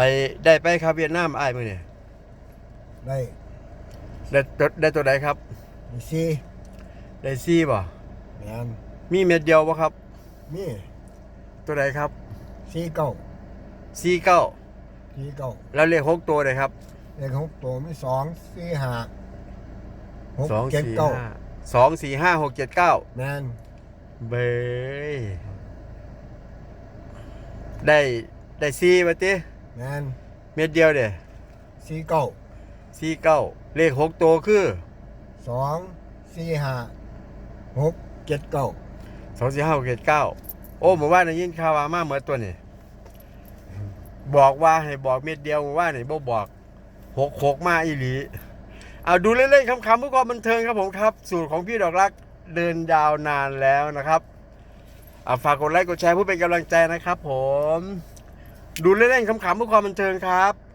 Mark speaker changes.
Speaker 1: ไอ้ได้ไปครับเวียดนามอ้ายมื้อนี่
Speaker 2: ได้
Speaker 1: ได้ตัวได้ตัวใดครับ
Speaker 2: มีสี่
Speaker 1: ได้ซี่บ่
Speaker 2: แมน
Speaker 1: มีเม็ดเดียวบ่ครับ
Speaker 2: มี
Speaker 1: ตัวใดครับ
Speaker 2: สี่เก้า
Speaker 1: ซี่เก้า
Speaker 2: สี่เก้า
Speaker 1: แล้วเลขหกตัวเลยครับ
Speaker 2: เลขหกตัวมีสองสี่ห้าหก
Speaker 1: สอง
Speaker 2: เจ็ด
Speaker 1: สี่
Speaker 2: เก้า
Speaker 1: ห้าสองสี่ห้าหกเจ็ดเก้า
Speaker 2: แมน
Speaker 1: เบยได้ได้ซี่มาติ
Speaker 2: แมน
Speaker 1: เม็ดเดียวเด้
Speaker 2: สี่เก้า
Speaker 1: ซี่เก้าเลขหกตัวคือ
Speaker 2: สองสี่ห้าหกเจ็ดเก้า
Speaker 1: สองสี่ห้าหกเจ็ดเก้าโอ้หมู่บ้านได้ยินข่าวว่ามาเหมือนตัวนี่บอกว่าให้บอกเม็ดเดียวหมู่บ้านนี่บ่บอกหกหกมาอีหลีเอาดูเล่นๆคำๆเพื่อความบันเทิงครับผมครับ สูตรของพี่ดอกรักเดินยาวนานแล้วนะครับอะฝากกดไลค์กดแชร์เพื่อเป็นกำลังใจนะครับผม ดูเล่นๆคำๆเพื่อความบันเทิงครับ